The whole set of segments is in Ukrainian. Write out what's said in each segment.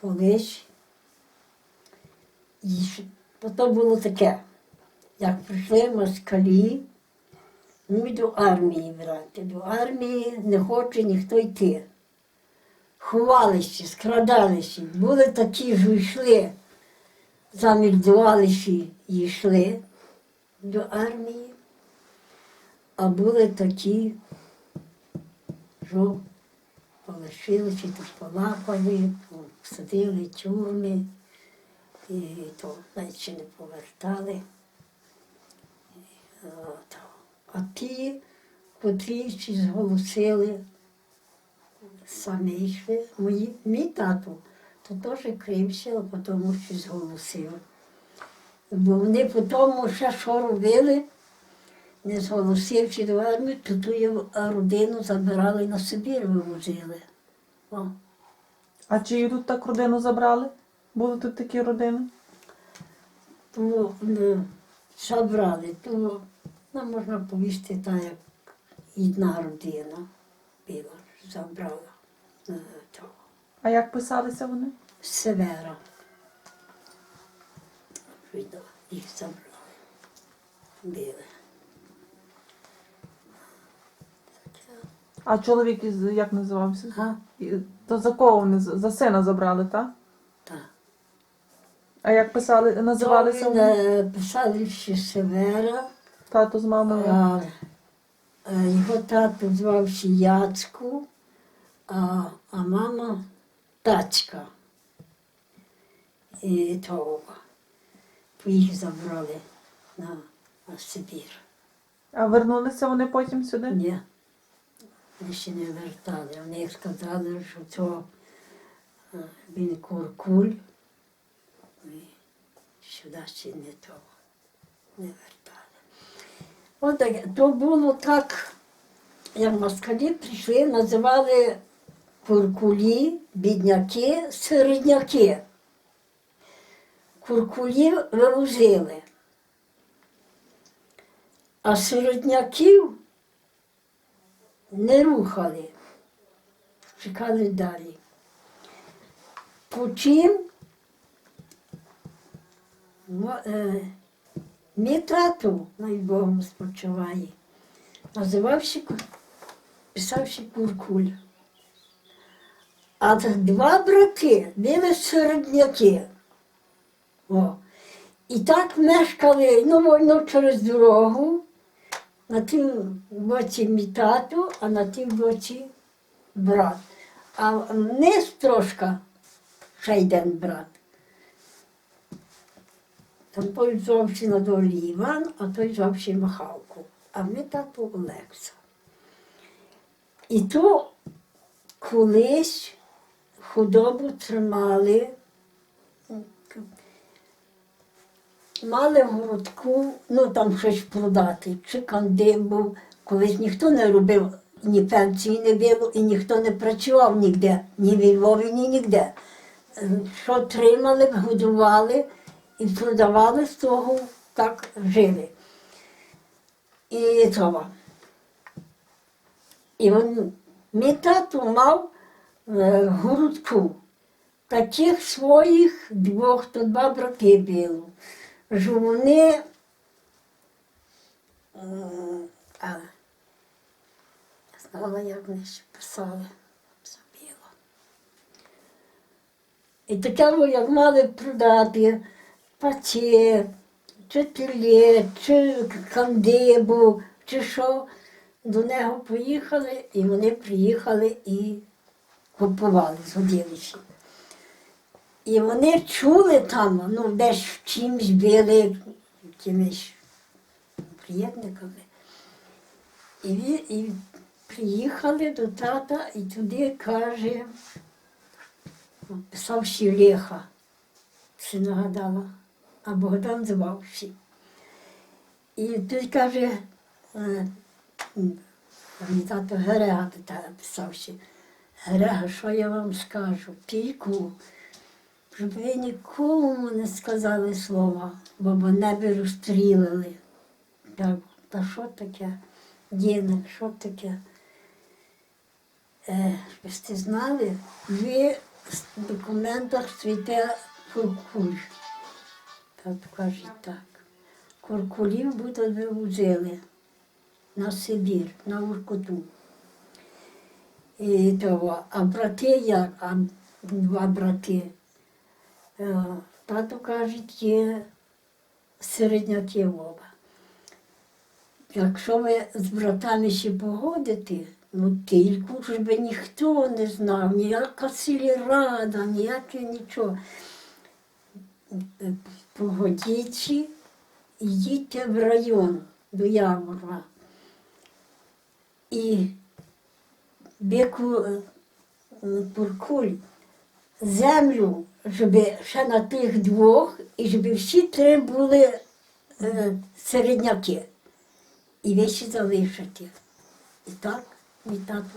колись. І то було таке, як прийшли москалі, ну й до армії брати. До армії не хоче ніхто йти. Ховалися, скрадалися. Були такі, що йшли, замільдувалися і йшли до армії, а були такі, що полишилися, тут полапали, посадили тюрми, і то ще не повертали. А ті, котрі зголосили, самі йшли, мої, мій тато, то теж крився, а потім ще зголосив. Бо вони потім ще що робили, не зголосивши до армії, то ту родину забирали на Сибір, вивозили. О. А чию тут так родину забрали? Були тут такі родини? Тому е, забрали, то ну, можна повісти так, як одна родина була, забрала е, того. А як писалися вони? Севера. Їх забрали. Били. А чоловік із- як називався? А? І- То за кого вони? За за сина забрали, так? Так. А як писали, називалися То він, вони? е, писали ще Севера, Тато з мамою? а, е, його тато звався Яцку, а, а мама Тачка. І того. Їх забрали на, на Сибір. А вернулися вони потім сюди? Ні, ще не вертали. Вони сказали, що то е, він куркуль. Сюди ще не того. Не вертали. От так, то було так, як москалі прийшли, називали куркулі, бідняки, середняки. Куркулі вивозили. А середняків не рухали, чекали далі. Потім е, мій тату, най Богом спочиває, називався, писався Куркуль. А два брати були середняки. О. І так мешкали ну, воно через дорогу, на тим боці мій тато, а на тим боці брат. А вниз трошки ще один брат. Там той зовсім на долі Іван, а той зовсім Михалку. А ми тато Олекса. І то колись худобу тримали. Мали в городку, ну там щось продати, чи кандим був. Колись ніхто не робив, ні пенсії не було, і ніхто не працював ніде, ні в Львові, ні ніде. Е, Що тримали, годували і продавали з того, так жили. І того. І він, мій тато мав е, городку таких своїх двох, то два брати було. Що вони, м, а, я знала, як вони ще писали, забіла. І таке, як мали продати паці, чи пілє, чи кандибу, чи що, до нього поїхали, і вони приїхали і купували з годівничі. І вони чули там, ну, десь в чимсь били якимись приємниками. І, і приїхали до тата і туди каже, писав Леха, си нагадала, а Богдан звався. І тут каже, е, тато Герега питає, писався. Герега, що я вам скажу? Тільки щоб ви нікому не сказали слова, бо мене розстрілили. Так, та що таке? Діник, що таке? Е, ви ти знали, ви в документах цвіте куркуль. Так кажуть так. Куркулів будуть вивозили на Сибір, на Уркуту. І того, а брати як, а два брати. Е, Тато кажуть, є середняки оба. Якщо ви з братами ще погодите, ну тільки ж би ніхто не знав, ніяка сільрада, ніяке нічого. Погодіть їдьте в район до Яворова. І біку е, землю, щоб ще на тих двох, і щоб всі три були е, середняки. І ви ще залишите. І так, мій тато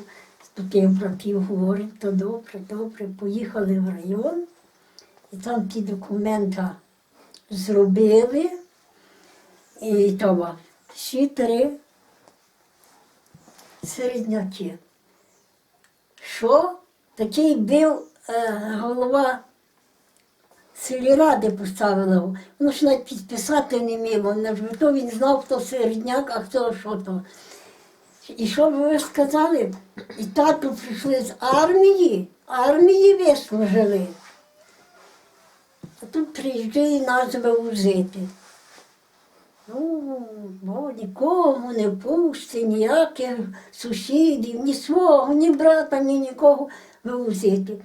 з таких братів говорить, то добре, добре, поїхали в район, і там ті документи зробили, і того, всі три середняки. Що такий був е, голова сільради поставила. Воно ж навіть підписати не міло. Не ж то він знав, хто середняк, а хто що то. І що ви сказали? І тату прийшли з армії, армії вислужили. А тут приїжджає нас вивозити. Ну, бо нікому не пусти, ніяких сусідів, ні свого, ні брата, ні нікого вивозити.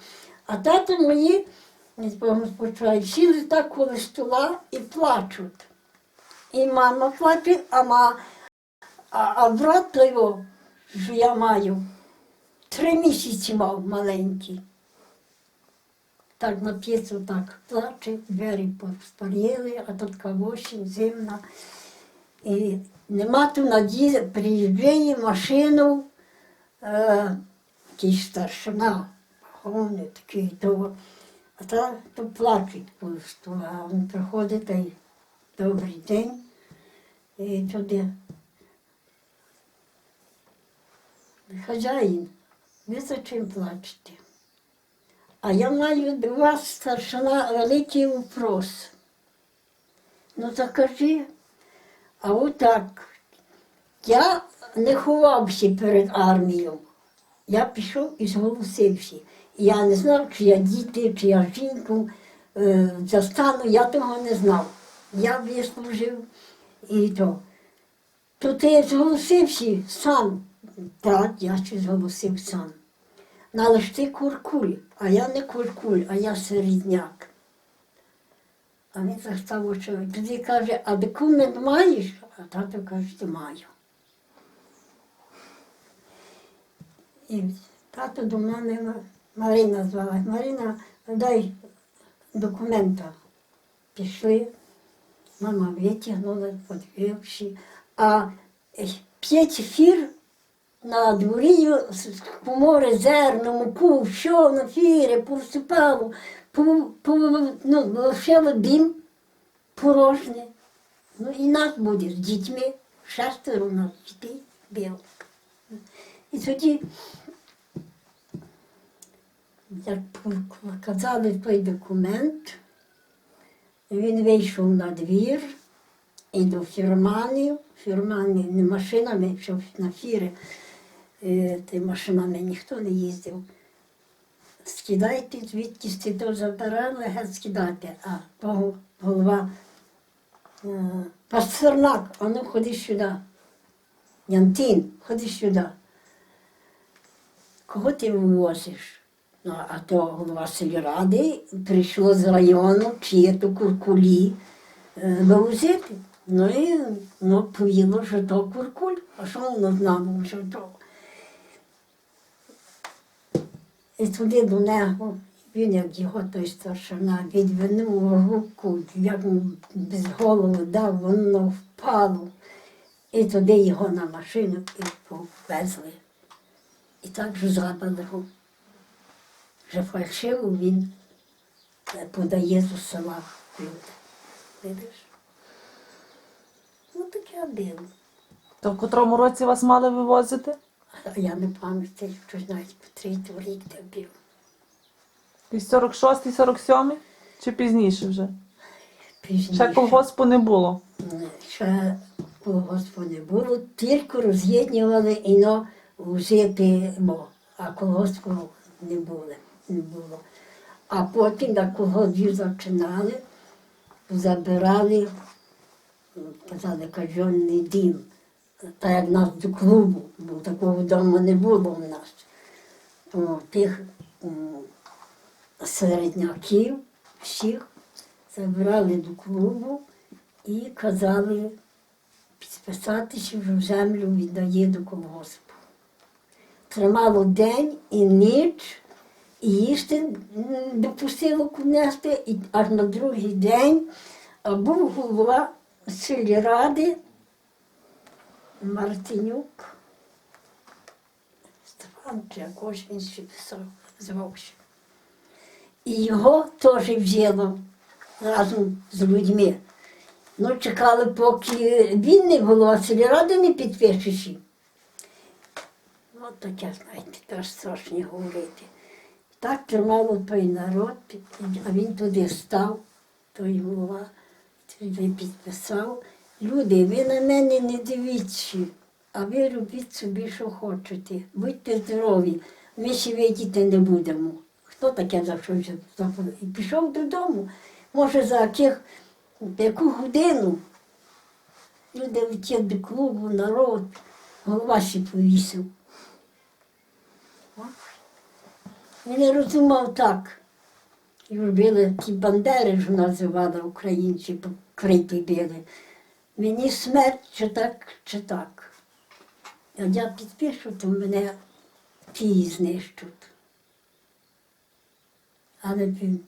А тато мої спочатку сіли так коло стола і плачуть. І мама плаче, а, ма, а, а брат той, о, що я маю, три місяці мав маленький. Так на п'єцу так плаче, двері постаріли, а тут осінь, зимна. І нема ту надії, приїжджає машину, е, якийсь старшина, вони такий то. А та то плачуть просто, а він приходить та й добрий день і туди. Хазяїн, ви за чим плачете? А я маю до вас старшина великий вопрос. Ну так кажи. А отак. Я не ховався перед армією. Я пішов і зголосився. Я не знав, чи я діти, чи я жінку е, застану, я того не знав. Я вислужив і то. То ти зголосився сам. Так, я ще зголосив сам. Ну, але ж ти куркуль, а я не куркуль, а я середняк. А він застав очі. Тоді каже, а документ маєш? А тато каже, «Ти маю. І тато до мене Марина звала. Марина, дай документа. Пішли. Мама витягнула, подививши. А е, п'ять фір на дворі поморе зерно, муку, все на фірі, посипало, по, по, ну, лишило дім порожнє. Ну і нас буде з дітьми, шестеро у нас дітей було. І тоді, як показали той документ, він вийшов на двір і до фірманів, фірмани не машинами, щоб на фіри, е, ти машинами ніхто не їздив. Скидайте, звідки сте то забирали, геть скидайте. А того голова е, Пастернак, а ну ходи сюди. Янтин, ходи сюди. Кого ти вивозиш? Ну, а то голова сільради прийшло з району, чи то куркулі е, вивозити. Ну і ну, повіло, що то куркуль, а що воно знало, що то. І туди до нього, він як його той старшина, відвернув руку, як без голови дав, воно впало. І туди його на машину і повезли. І так же забили його. Вже фальшиво він е, подає з села люди. Видиш? Ну таке було. То в котрому році вас мали вивозити? Я не пам'ятаю, що навіть по третій рік де був. Якийсь 46-й, 47-й? Чи пізніше вже? Пізніше. Ще колгоспу не було. Ще колгоспу не було, тільки роз'єднували іно взяти, бо, а колгоспу не було. Не було. А потім на колгоспі зачинали, забирали, казали, кажонний дім. Та як нас до клубу, бо такого дому не було в нас. То тих середняків всіх забрали до клубу і казали підписатися, що землю віддає до колгоспу. Тримало день і ніч, їсти м, до посилок внести, і аж на другий день був голова сільради Мартинюк. Степан якось він писав, звався. І його теж взяло разом з людьми. Ну, чекали, поки він не голова сільради не підпишеш. От таке, знаєте, теж страшно говорити. Так тримало той народ, а він туди став, той голова, туди підписав. Люди, ви на мене не дивіться, а ви робіть собі, що хочете. Будьте здорові, ми ще видіти не будемо. Хто таке за? І пішов додому. Може, за яких, яку годину люди летять до клубу, народ, голова ще повісив. О. Він не розумав так. І робили ті бандери, що називали українці, крики били. Мені смерть чи так, чи так. А я підпишу, то мене ті знищуть. Але він.